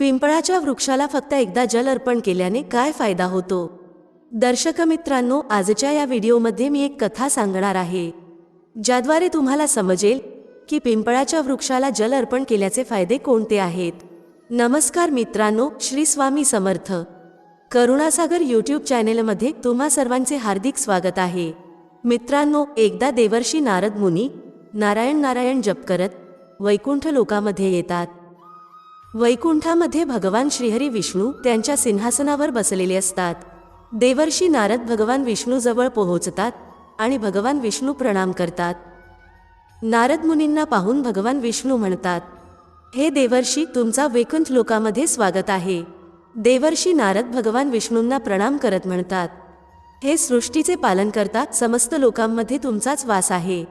पिंपळाच्या वृक्षाला फक्त एकदा जल अर्पण केल्याने काय फायदा होतो? दर्शक मित्रांनो आजच्या या व्हिडिओमध्ये मी एक कथा सांगणार आहे. ज्याद्वारे तुम्हाला समजेल की पिंपळाच्या वृक्षाला जल अर्पण केल्याचे फायदे कोणते आहेत. नमस्कार मित्रांनो श्री स्वामी समर्थ. करुणासागर यूट्यूब चॅनेलमध्ये तुम्हा सर्वांचे हार्दिक स्वागत आहे. मित्रांनो एकदा देवर्षी नारद मुनी नारायण नारायण जप करत वैकुंठ लोकामध्ये येतात. वैकुंठामध्ये भगवान श्रीहरी विष्णू त्यांच्या सिंहासनावर बसलेले असतात. देवर्षी नारद भगवान विष्णूजवळ पोहोचतात आणि भगवान विष्णू प्रणाम करतात. नारद मुनींना पाहून भगवान विष्णू म्हणतात हे देवर्षी तुमचा वैकुंठ लोकामध्ये स्वागत आहे. देवर्षी नारद भगवान विष्णूंना प्रणाम करत म्हणतात हे सृष्टीचे पालन करता समस्त लोकांमध्ये तुमचाच वास आहे.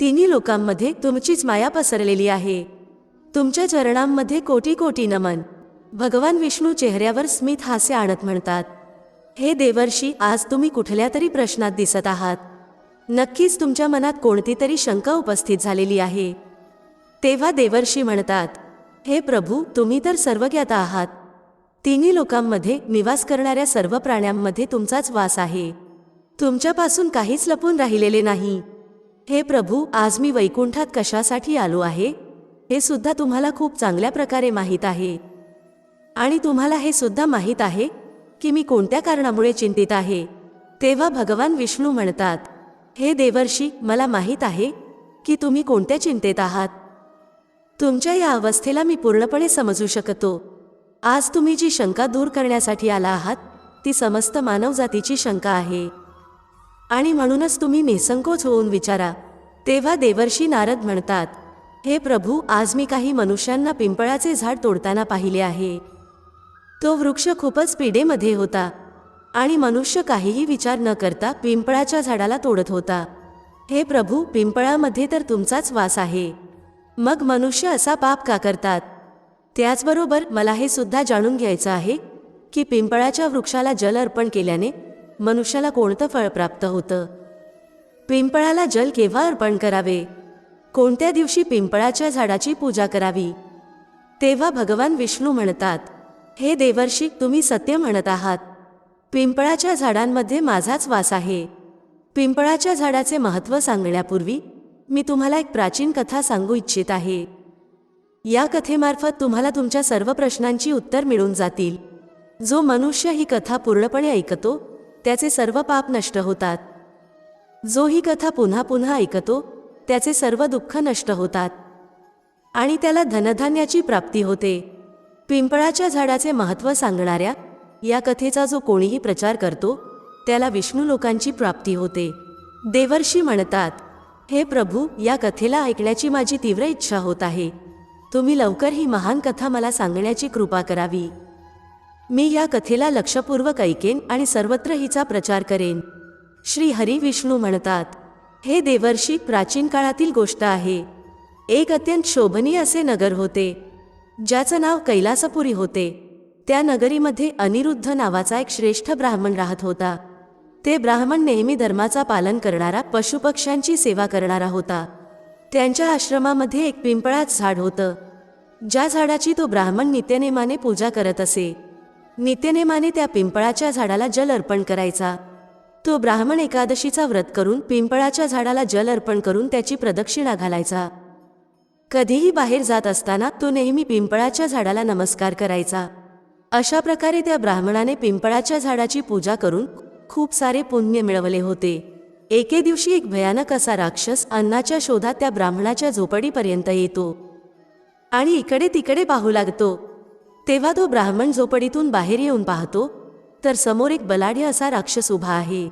तिन्ही लोकांमध्ये तुमचीच माया पसरलेली आहे. तुमच्या चरणांमध्ये कोटी कोटी नमन. भगवान विष्णू चेहऱ्यावर स्मित हास्य आणत म्हणतात हे देवर्षी आज तुम्ही कुठल्या तरी प्रश्नात दिसत आहात. नक्कीच तुमच्या मनात कोणती तरी शंका उपस्थित झालेली आहे. तेव्हा देवर्षी म्हणतात हे प्रभू तुम्ही तर सर्वज्ञाता आहात. तिन्ही लोकांमध्ये निवास करणाऱ्या सर्व प्राण्यांमध्ये तुमचाच वास आहे. तुमच्यापासून काहीच लपून राहिलेले नाही. हे प्रभू आज मी वैकुंठात कशासाठी आलो आहे? हे सुद्धा तुम्हाला खूप चांगल्या प्रकारे माहीत आहे. आणि तुम्हाला हे सुद्धा माहीत आहे की मी कोणत्या कारणामुळे चिंतित आहे. तेव्हा भगवान विष्णू म्हणतात हे देवर्षी मला माहीत आहे की तुम्ही कोणत्या चिंतेत आहात. तुमच्या या अवस्थेला मी पूर्णपणे समजू शकतो. आज तुम्ही जी शंका दूर करण्यासाठी आला आहात ती समस्त मानवजातीची शंका आहे. आणि म्हणूनच तुम्ही निसंकोच होऊन विचारा. तेव्हा देवर्षी नारद म्हणतात हे प्रभू आज मी काही मनुष्यांना पिंपळाचे झाड तोडताना पाहिले आहे. तो वृक्ष खूपच पिढेमध्ये होता आणि मनुष्य काहीही विचार न करता पिंपळाच्या झाडाला तोडत होता. हे प्रभू पिंपळामध्ये तर तुमचाच वास आहे. मग मनुष्य असा पाप का करतात? त्याचबरोबर मला हे सुद्धा जाणून घ्यायचं आहे की पिंपळाच्या वृक्षाला जल अर्पण केल्याने मनुष्याला कोणतं फळ प्राप्त होतं? पिंपळाला जल केव्हा अर्पण करावे? कोणत्या दिवशी पिंपळाच्या झाडाची पूजा करावी? तेव्हा भगवान विष्णू म्हणतात हे देवर्षी तुम्ही सत्य म्हणत आहात. पिंपळाच्या झाडांमध्ये माझाच वास आहे. पिंपळाच्या झाडाचे महत्त्व सांगण्यापूर्वी मी तुम्हाला एक प्राचीन कथा सांगू इच्छित आहे. या कथेमार्फत तुम्हाला तुमच्या सर्व प्रश्नांची उत्तर मिळून जातील. जो मनुष्य ही कथा पूर्णपणे ऐकतो त्याचे सर्व पाप नष्ट होतात. जो ही कथा पुन्हा पुन्हा ऐकतो त्याचे सर्व दुःख नष्ट होतात. आणि त्याला धनधान्याची प्राप्ती होते. पिंपळाच्या झाडाचे महत्त्व सांगणाऱ्या या कथेचा जो कोणीही प्रचार करतो त्याला विष्णू लोकांची प्राप्ती होते. देवर्षी म्हणतात हे प्रभू या कथेला ऐकण्याची माझी तीव्र इच्छा होत आहे. तुम्ही लवकर ही महान कथा मला सांगण्याची कृपा करावी. मी या कथेला लक्षपूर्वक ऐकेन आणि सर्वत्र हिचा प्रचार करेन. श्री हरी विष्णू म्हणतात हे देवर्षी प्राचीन काळातील गोष्ट आहे. एक अत्यंत शोभनीय असे नगर होते ज्याचं नाव कैलासपुरी होते. त्या नगरीमध्ये अनिरुद्ध नावाचा एक श्रेष्ठ ब्राह्मण राहत होता. ते ब्राह्मण नेहमी धर्माचा पालन करणारा पशुपक्ष्यांची सेवा करणारा होता. त्यांच्या आश्रमामध्ये एक पिंपळाच झाड होतं. ज्या झाडाची तो ब्राह्मण नित्यनेमाने पूजा करत असे. नित्यनेमाने त्या पिंपळाच्या झाडाला जल अर्पण करायचा. तो ब्राह्मण एकादशीचा व्रत करून पिंपळाच्या झाडाला जल अर्पण करून त्याची प्रदक्षिणा घालायचा. कधीही बाहेर जात असताना तो नेहमी पिंपळाच्या झाडाला नमस्कार करायचा. अशा प्रकारे त्या ब्राह्मणाने पिंपळाच्या झाडाची पूजा करून खूप सारे पुण्य मिळवले होते. एके दिवशी एक भयानक असा राक्षस अन्नाच्या शोधात त्या ब्राह्मणाच्या झोपडीपर्यंत येतो. आणि इकडे तिकडे पाहू लागतो. तेव्हा तो ब्राह्मण झोपडीतून बाहेर येऊन पाहतो तर समोर एक बलाढ्य असा राक्षस उभा आहे.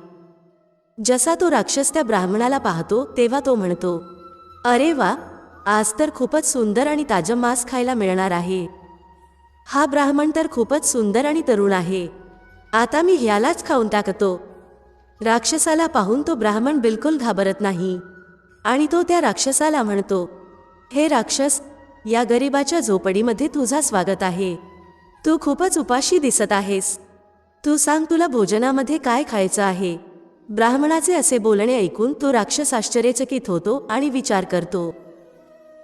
जसा तो राक्षस त्या ब्राह्मणाला पाहतो तेव्हा तो म्हणतो अरे वा आज तर खूपच सुंदर आणि ताजं मांस खायला मिळणार आहे. हा ब्राह्मण तर खूपच सुंदर आणि तरुण आहे. आता मी ह्यालाच खाऊन टाकतो. राक्षसाला पाहून तो ब्राह्मण बिलकुल घाबरत नाही. आणि तो त्या राक्षसाला म्हणतो हे राक्षस या गरिबाच्या झोपडीमध्ये तुझा स्वागत आहे. तू खूपच उपाशी दिसत आहेस. तू सांग तुला भोजनामध्ये काय खायचं आहे. ब्राह्मणाचे असे बोलणे ऐकून तो राक्षस आश्चर्यचकित होतो आणि विचार करतो.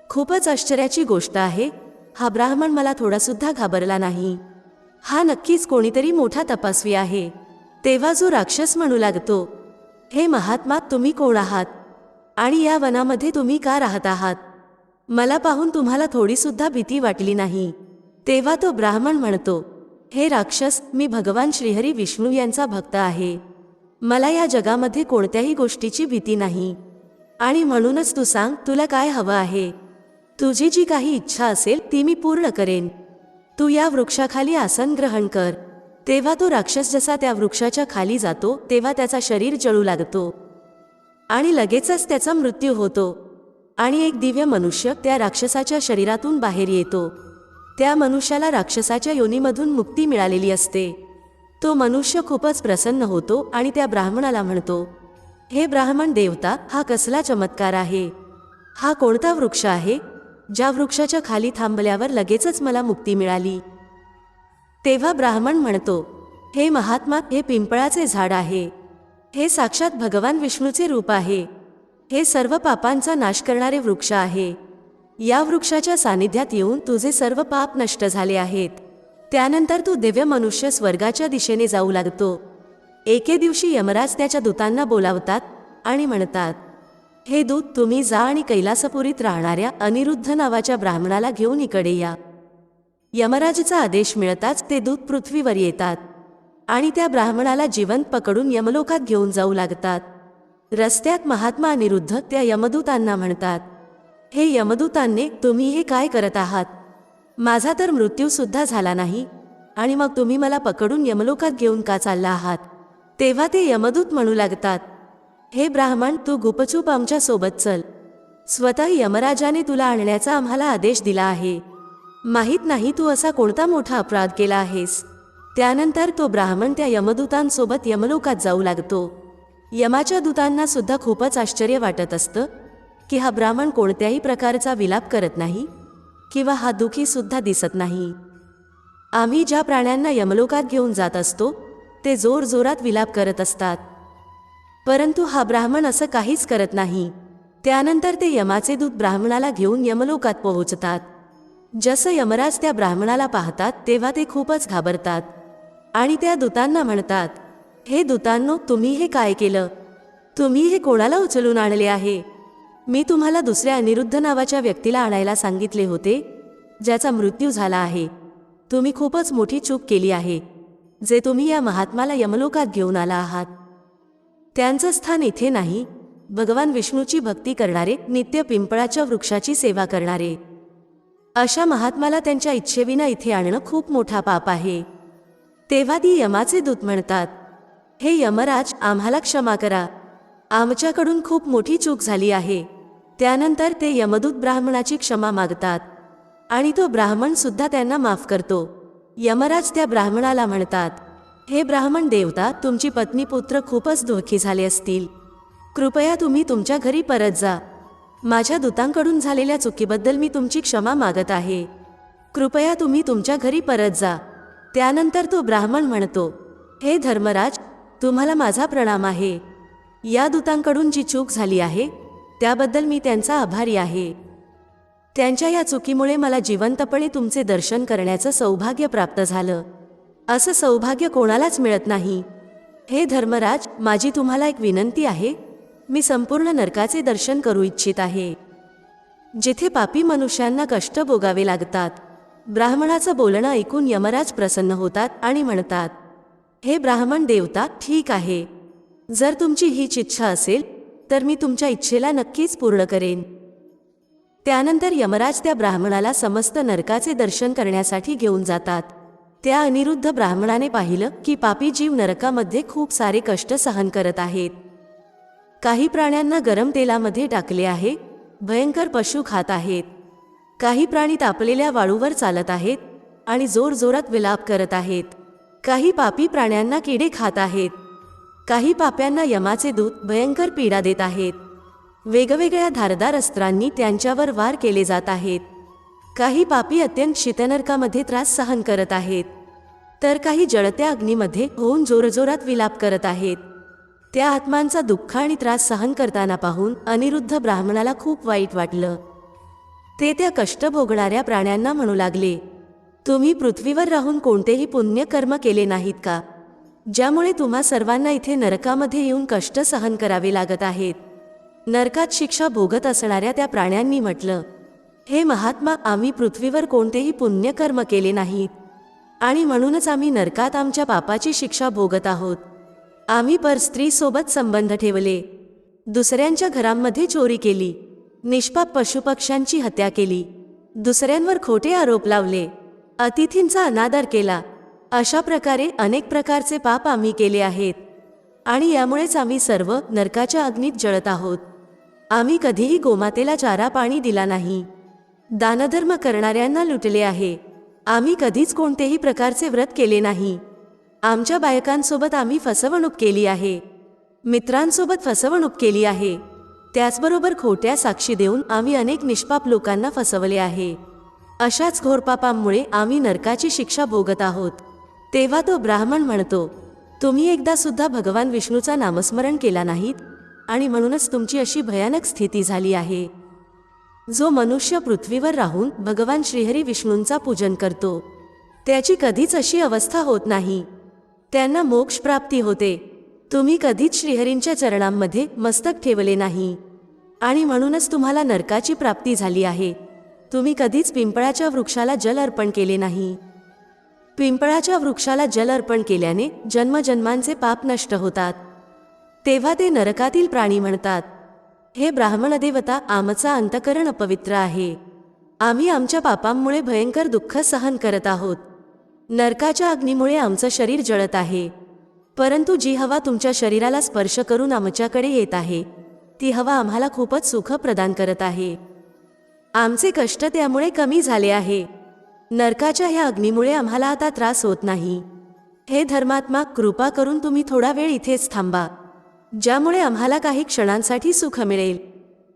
खूपच आश्चर्याची गोष्ट आहे. हा ब्राह्मण मला थोडासुद्धा घाबरला नाही. हा नक्कीच कोणीतरी मोठा तपासवी आहे. तेव्हा जो राक्षस म्हणू लागतो हे महात्मा तुम्ही कोण आहात? आणि या वनामध्ये तुम्ही का राहत आहात? मला पाहून तुम्हाला थोडीसुद्धा भीती वाटली नाही. तेव्हा तो ब्राह्मण म्हणतो हे राक्षस मी भगवान श्रीहरी विष्णू यांचा भक्त आहे. मला या जगामध्ये कोणत्याही गोष्टीची भीती नाही. आणि म्हणूनच तू सांग तुला काय हवं आहे? तुझी जी काही इच्छा असेल ती मी पूर्ण करेन. तू या वृक्षाखाली आसन ग्रहण कर. तेव्हा तो राक्षस जसा त्या वृक्षाच्या खाली जातो तेव्हा त्याचा शरीर जळू लागतो. आणि लगेचच त्याचा मृत्यू होतो. आणि एक दिव्य मनुष्य त्या राक्षसाच्या शरीरातून बाहेर येतो. त्या मनुष्याला राक्षसाच्या योनीमधून मुक्ती मिळालेली असते. तो मनुष्य खूपच प्रसन्न होतो आणि त्या ब्राह्मणाला म्हणतो हे ब्राह्मण देवता हा कसला चमत्कार आहे? हा कोणता वृक्ष आहे? ज्या वृक्षाच्या खाली थांबल्यावर लगेचच मला मुक्ती मिळाली. तेव्हा ब्राह्मण म्हणतो हे महात्मा हे पिंपळाचे झाड आहे. हे साक्षात भगवान विष्णूचे रूप आहे. हे सर्व पापांचा नाश करणारे वृक्ष आहे. या वृक्षाच्या सानिध्यात येऊन तुझे सर्व पाप नष्ट झाले आहेत. त्यानंतर तू दिव्य मनुष्य स्वर्गाच्या दिशेने जाऊ लागतो. एके दिवशी यमराज त्याच्या दूतांना बोलावतात आणि म्हणतात हे दूत तुम्ही जा आणि कैलासपुरीत राहणाऱ्या अनिरुद्ध नावाच्या ब्राह्मणाला घेऊन इकडे या. यमराजचा आदेश मिळताच ते दूत पृथ्वीवर येतात आणि त्या ब्राह्मणाला जिवंत पकडून यमलोकात घेऊन जाऊ लागतात. रस्त्यात महात्मा अनिरुद्ध त्या यमदूतांना म्हणतात हे यमदूतांनी तुम्ही हे काय करत आहात? माझा तर मृत्यूसुद्धा झाला नाही. आणि मग तुम्ही मला पकडून यमलोकात घेऊन का चालला आहात? तेव्हा ते यमदूत म्हणू लागतात हे ब्राह्मण तू गुपचूप आमच्यासोबत चल. स्वतः यमराजाने तुला आणण्याचा आम्हाला आदेश दिला आहे. माहीत नाही तू असा कोणता मोठा अपराध केला आहेस. त्यानंतर तो ब्राह्मण त्या यमदूतांसोबत यमलोकात जाऊ लागतो. यमाच्या दूतांना सुद्धा खूपच आश्चर्य वाटत असतं. की हा ब्राह्मण कोणत्याही प्रकारचा विलाप करत नाही किंवा हा दुखी सुद्धा दिसत नाही. आम्ही ज्या प्राण्यांना यमलोकात घेऊन जात असतो ते जोर जोरात विलाप करत असतात. परंतु हा ब्राह्मण असं काहीच करत नाही. त्यानंतर ते यमाचे दूत ब्राह्मणाला घेऊन यमलोकात पोहोचतात. जसं यमराज त्या ब्राह्मणाला पाहतात तेव्हा ते खूपच घाबरतात. आणि त्या दूतांना म्हणतात हे दूतांनो तुम्ही हे काय केलं? तुम्ही हे कोणाला उचलून आणले आहे? मी तुम्हाला दुसऱ्या अनिरुद्ध नावाच्या व्यक्तीला आणायला सांगितले होते ज्याचा मृत्यू झाला आहे. तुम्ही खूपच मोठी चूक केली आहे जे तुम्ही या महात्माला यमलोकात घेऊन आला आहात. त्यांचं स्थान इथे नाही भगवान विष्णूची भक्ती करणारे नित्य पिंपळाच्या वृक्षाची सेवा करणारे. अशा महात्माला त्यांच्या इच्छेविना इथे आणणं खूप मोठा पाप आहे. तेव्हा ती यमाचे दूत म्हणतात हे यमराज आम्हाला क्षमा करा. आमच्याकडून खूप मोठी चूक झाली आहे. त्यानंतर ते यमदूत ब्राह्मणाची क्षमा मागतात आणि तो ब्राह्मण सुद्धा त्यांना माफ करतो. यमराज त्या ब्राह्मणाला म्हणतात हे ब्राह्मण देवता तुमची पत्नी पुत्र खूपच दुःखी झाले असतील. कृपया तुम्ही तुमच्या घरी परत जा. माझ्या दूतांकडून झालेल्या चुकीबद्दल मी तुमची क्षमा मागत आहे. कृपया तुम्ही तुमच्या घरी परत जा. त्यानंतर तो ब्राह्मण म्हणतो हे धर्मराज तुम्हाला माझा प्रणाम आहे. या दूतांकडून जी चूक झाली आहे त्याबद्दल मी त्यांचा आभारी आहे. त्यांच्या या चुकीमुळे मला जिवंतपणे तुमचे दर्शन करण्याचं सौभाग्य प्राप्त झालं. असं सौभाग्य कोणालाच मिळत नाही. हे धर्मराज माझी तुम्हाला एक विनंती आहे. मी संपूर्ण नरकाचे दर्शन करू इच्छित आहे. जिथे पापी मनुष्यांना कष्ट भोगावे लागतात ब्राह्मणाचं बोलणं ऐकून यमराज प्रसन्न होतात आणि म्हणतात हे ब्राह्मण देवता ठीक आहे. जर तुमची हीच इच्छा असेल तर मी तुमच्या इच्छेला नक्कीच पूर्ण करेन. त्यानंतर यमराज त्या ब्राह्मणाला समस्त नरकाचे दर्शन करण्यासाठी घेऊन जातात. त्या अनिरुद्ध ब्राह्मणाने पाहिलं की पापी जीव नरकामध्ये खूप सारे कष्ट सहन करत आहेत. काही प्राण्यांना गरम तेलामध्ये टाकले आहे भयंकर पशु खात आहेत. काही प्राणी तापलेल्या वाळूवर चालत आहेत आणि जोर जोरात विलाप करत आहेत. काही पापी प्राण्यांना किडे खात आहेत. काही पाप्यांना यमाचे दूत भयंकर पीडा देत आहेत. वेगवेगळ्या धारदार अस्त्रांनी त्यांच्यावर वार केले जात आहेत. काही पापी अत्यंत शीतनरकामध्ये त्रास सहन करत आहेत. तर काही जळत्या अग्नीमध्ये होऊन जोरजोरात विलाप करत आहेत. त्या आत्मांचा दुःख आणि त्रास सहन करताना पाहून अनिरुद्ध ब्राह्मणाला खूप वाईट वाटलं. ते त्या कष्ट भोगणाऱ्या प्राण्यांना म्हणू लागले तुम्ही पृथ्वीवर राहून कोणतेही पुण्यकर्म केले नाहीत का? ज्यामुळे तुम्हा सर्वांना इथे नरकामध्ये येऊन कष्ट सहन करावे लागत आहेत. नरकात शिक्षा भोगत असणाऱ्या त्या प्राण्यांनी म्हटलं हे महात्मा आम्ही पृथ्वीवर कोणतेही पुण्यकर्म केले नाहीत. आणि म्हणूनच आम्ही नरकात आमच्या पापाची शिक्षा भोगत आहोत. आम्ही पर स्त्रीसोबत संबंध ठेवले. दुसऱ्यांच्या घरांमध्ये चोरी केली. निष्पाप पशुपक्ष्यांची हत्या केली. दुसऱ्यांवर खोटे आरोप लावले. अतिथींचा अनादर केला. अशा प्रकारे अनेक प्रकारचे पाप आम्ही केले आहेत. आणि यामुळेच आम्ही सर्व नरकाच्या अग्नीत जळत आहोत. आम्ही कधीही गोमातेला चारा पाणी दिला नाही. दानधर्म करणाऱ्यांना लुटले आहे. आम्ही कधीच कोणतेही प्रकारचे व्रत केले नाही. आमच्या बायकांसोबत आम्ही फसवणूक केली आहे. मित्रांसोबत फसवणूक केली आहे. त्याचबरोबर खोट्या साक्षी देऊन आम्ही अनेक निष्पाप लोकांना फसवले आहे. अशाच घोरपापांमुळे आम्ही नरकाची शिक्षा भोगत आहोत. तेव्हा तो ब्राह्मण म्हणतो तुम्ही एकदा सुद्धा भगवान विष्णूचा नामस्मरण केला नाहीत आणि म्हणूनच तुमची अशी भयानक स्थिती झाली आहे. जो मनुष्य पृथ्वीवर राहून भगवान श्रीहरी विष्णूंचा पूजन करतो त्याची कधीच अशी अवस्था होत नाही. त्यांना मोक्ष प्राप्ती होते. तुम्ही कधीच श्रीहरींच्या चरणांमध्ये मस्तक ठेवले नाही. आणि म्हणूनच तुम्हाला नरकाची प्राप्ती झाली आहे. तुम्ही कधीच पिंपळाच्या वृक्षाला जल अर्पण केले नाही. पिंपळाच्या वृक्षाला जल अर्पण केल्याने जन्मजन्मांचे पाप नष्ट होतात. तेव्हा ते नरकातील प्राणी म्हणतात हे ब्राह्मण देवता आमचा अंतकरण अपवित्र आहे. आम्ही आमच्या पापांमुळे भयंकर दुःख सहन करत आहोत. नरकाच्या अग्नीमुळे आमचं शरीर जळत आहे. परंतु जी हवा तुमच्या शरीराला स्पर्श करून आमच्याकडे येत आहे ती हवा आम्हाला खूपच सुख प्रदान करत आहे. आमचे कष्ट त्यामुळे कमी झाले आहे. नरकाच्या ह्या अग्नीमुळे आम्हाला आता त्रास होत नाही. हे धर्मात्मा कृपा करून तुम्ही थोडा वेळ इथेच थांबा ज्यामुळे आम्हाला काही क्षणांसाठी सुख मिळेल.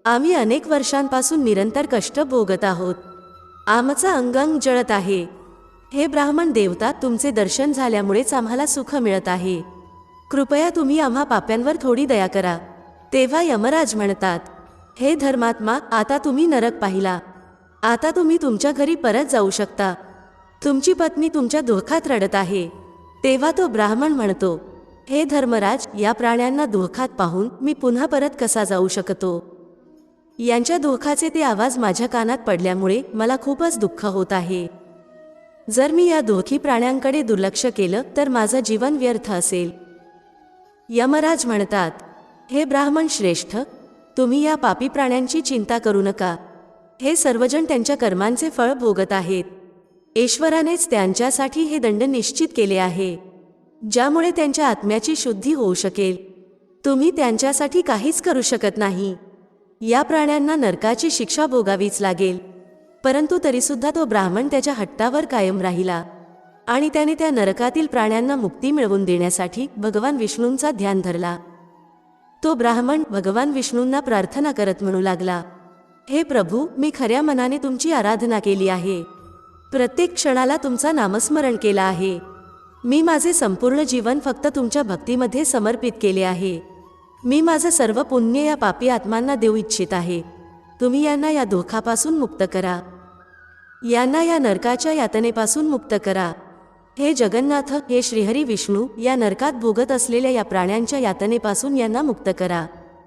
आम्ही अनेक वर्षांपासून निरंतर कष्ट भोगत आहोत. आमचा अंगांग जळत आहे. हे ब्राह्मण देवता तुमचे दर्शन झाल्यामुळेच आम्हाला सुख मिळत आहे. कृपया तुम्ही आम्हा पाप्यांवर थोडी दया करा. तेव्हा यमराज म्हणतात हे धर्मात्मा आता तुम्ही नरक पाहिला. आता तुम्ही तुमच्या घरी परत जाऊ शकता. तुमची पत्नी तुमच्या दुःखात रडत आहे. तेव्हा तो ब्राह्मण म्हणतो हे धर्मराज या प्राण्यांना दुःखात पाहून मी पुन्हा परत कसा जाऊ शकतो? यांच्या दुःखाचे ते आवाज माझ्या कानात पडल्यामुळे मला खूपच दुःख होत आहे. जर मी या दुःखी प्राण्यांकडे दुर्लक्ष केलं तर माझं जीवन व्यर्थ असेल. यमराज म्हणतात हे ब्राह्मण श्रेष्ठ तुम्ही या पापी प्राण्यांची चिंता करू नका. हे सर्वजण त्यांच्या कर्मांचे फळ भोगत आहेत. ईश्वरानेच त्यांच्यासाठी हे दंड निश्चित केले आहे ज्यामुळे त्यांच्या आत्म्याची शुद्धी होऊ शकेल. तुम्ही त्यांच्यासाठी काहीच करू शकत नाही. या प्राण्यांना नरकाची शिक्षा भोगावीच लागेल. परंतु तरीसुद्धा तो ब्राह्मण त्याच्या हट्टावर कायम राहिला आणि त्याने त्या नरकातील प्राण्यांना मुक्ती मिळवून देण्यासाठी भगवान विष्णूंचा ध्यान धरला. तो ब्राह्मण भगवान विष्णूंना प्रार्थना करत म्हणू लागला. हे प्रभू मी खऱ्या मनाने तुमची आराधना केली आहे. प्रत्येक क्षणाला तुमचा नामस्मरण केला आहे. मी माझे संपूर्ण जीवन फक्त तुमच्या भक्तीमध्ये समर्पित केले आहे. मी माझं सर्व पुण्य या पापी आत्मांना देऊ इच्छित आहे. तुम्ही यांना या धोखापासून मुक्त करा. यांना या नरकाच्या यातनेपासून मुक्त करा. हे जगन्नाथ हे श्रीहरी विष्णू या नरकात भोगत असलेल्या या प्राण्यांच्या यातनेपासून यांना मुक्त करा.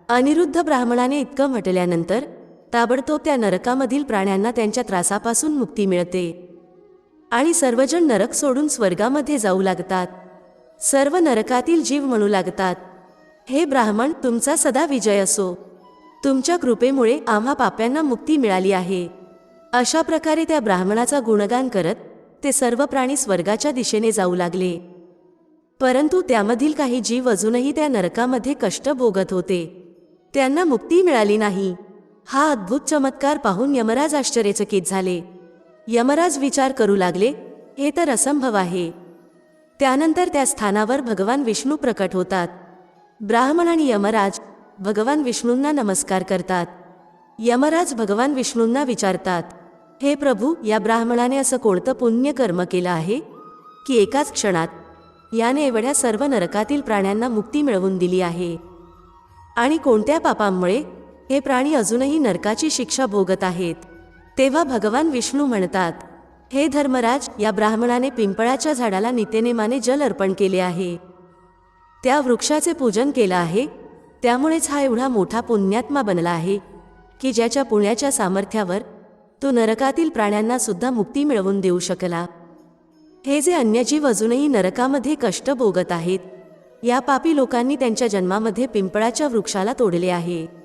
अनिरुद्ध ब्राह्मणाने इतकं म्हटल्यानंतर ताबडतोब त्या नरकामधील प्राण्यांना त्यांच्या त्रासापासून मुक्ती मिळते. आणि सर्वजण नरक सोडून स्वर्गामध्ये जाऊ लागतात. सर्व नरकातील जीव म्हणू लागतात. हे ब्राह्मण तुमचा सदा विजय असो. तुमच्या कृपेमुळे आम्हा पाप्यांना मुक्ती मिळाली आहे. अशा प्रकारे त्या ब्राह्मणाचा गुणगान करत ते सर्व प्राणी स्वर्गाच्या दिशेने जाऊ लागले. परंतु त्यामधील काही जीव अजूनही त्या नरकामध्ये कष्ट भोगत होते. त्यांना मुक्ती मिळाली नाही. हा अद्भुत चमत्कार पाहून यमराज आश्चर्यचकित झाले. यमराज विचार करू लागले हे तर असंभव आहे. त्यानंतर त्या स्थानावर भगवान विष्णू प्रकट होतात. ब्राह्मण आणि यमराज भगवान विष्णूंना नमस्कार करतात. यमराज भगवान विष्णूंना विचारतात हे प्रभू या ब्राह्मणाने असं कोणतं पुण्य कर्म केलं आहे? की एकाच क्षणात याने एवढ्या सर्व नरकातील प्राण्यांना मुक्ती मिळवून दिली आहे? आणि कोणत्या पापांमुळे हे प्राणी अजूनही नरकाची शिक्षा भोगत आहेत. तेव्हा भगवान विष्णू म्हणतात हे धर्मराज या ब्राह्मणाने पिंपळाच्या झाडाला नितेनेमाने जल अर्पण केले आहे. त्या वृक्षाचे पूजन केलं आहे. त्यामुळेच हा एवढा मोठा पुण्यात्मा बनला आहे की ज्याच्या पुण्याच्या सामर्थ्यावर तो नरकातील प्राण्यांना सुद्धा मुक्ती मिळवून देऊ शकला. हे जे अन्यजीव अजूनही नरकामध्ये कष्ट भोगत आहेत या पापी लोकांनी त्यांच्या जन्मामध्ये पिंपळाच्या वृक्षाला तोडले आहे.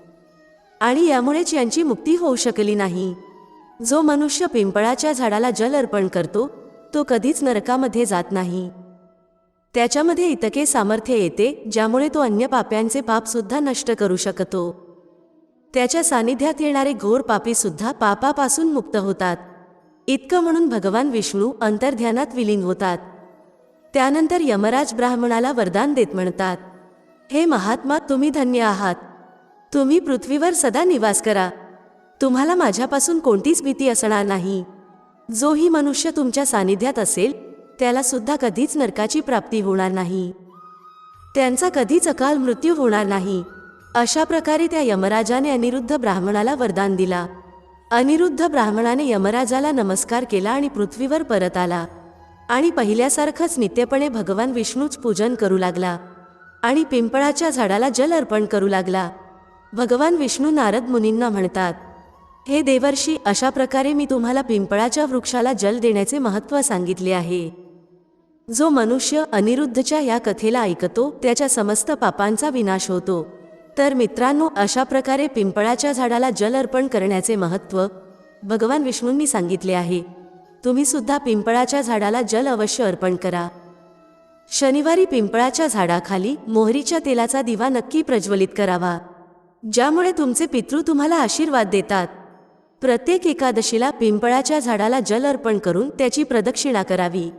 आणि यामुळेच यांची मुक्ती होऊ शकली नाही. जो मनुष्य पिंपळाच्या झाडाला जल अर्पण करतो तो कधीच नरकामध्ये जात नाही. त्याच्यामध्ये इतके सामर्थ्य येते ज्यामुळे तो अन्य पाप्यांचे पापसुद्धा नष्ट करू शकतो. त्याच्या सानिध्यात येणारे घोर पापीसुद्धा पापापासून मुक्त होतात. इतकं म्हणून भगवान विष्णू अंतर्ध्यानात विलीन होतात. त्यानंतर यमराज ब्राह्मणाला वरदान देत म्हणतात हे महात्मा तुम्ही धन्य आहात. तुम्ही पृथ्वीवर सदा निवास करा. तुम्हाला माझ्यापासून कोणतीच भीती असणार नाही. जोही मनुष्य तुमच्या सानिध्यात असेल त्याला सुद्धा कधीच नरकाची प्राप्ती होणार नाही. त्यांचा कधीच अकाल मृत्यू होणार नाही. अशा प्रकारे त्या यमराजाने अनिरुद्ध ब्राह्मणाला वरदान दिला. अनिरुद्ध ब्राह्मणाने यमराजाला नमस्कार केला आणि पृथ्वीवर परत आला. आणि पहिल्यासारखंच नित्यपणे भगवान विष्णूच पूजन करू लागला. आणि पिंपळाच्या झाडाला जल अर्पण करू लागला. भगवान विष्णू नारद मुनींना म्हणतात हे देवर्षी अशा प्रकारे मी तुम्हाला पिंपळाच्या वृक्षाला जल देण्याचे महत्त्व सांगितले आहे. जो मनुष्य अनिरुद्धच्या या कथेला ऐकतो त्याच्या समस्त पापांचा विनाश होतो. तर मित्रांनो अशा प्रकारे पिंपळाच्या झाडाला जल अर्पण करण्याचे महत्त्व भगवान विष्णूंनी सांगितले आहे. तुम्ही सुद्धा पिंपळाच्या झाडाला जल अवश्य अर्पण करा. शनिवारी पिंपळाच्या झाडाखाली मोहरीच्या तेलाचा दिवा नक्की प्रज्वलित करावा. ज्यामुळे तुमचे पितृ तुम्हाला आशीर्वाद देतात. प्रत्येक एकादशीला पिंपळाच्या झाडाला जल अर्पण करून त्याची प्रदक्षिणा करावी.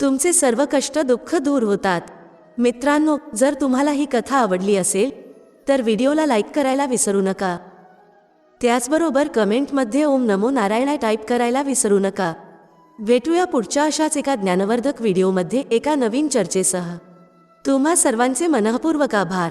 तुमचे सर्व कष्ट दुःख दूर होतात. मित्रांनो जर तुम्हाला ही कथा आवडली असेल तर व्हिडिओला लाईक करायला विसरू नका. त्याचबरोबर कमेंटमध्ये ओम नमो नारायणा टाईप करायला विसरू नका. भेटूया पुढच्या अशाच एका ज्ञानवर्धक व्हिडिओमध्ये एका नवीन चर्चेसह. तुम्हा सर्वांचे मनःपूर्वक आभार.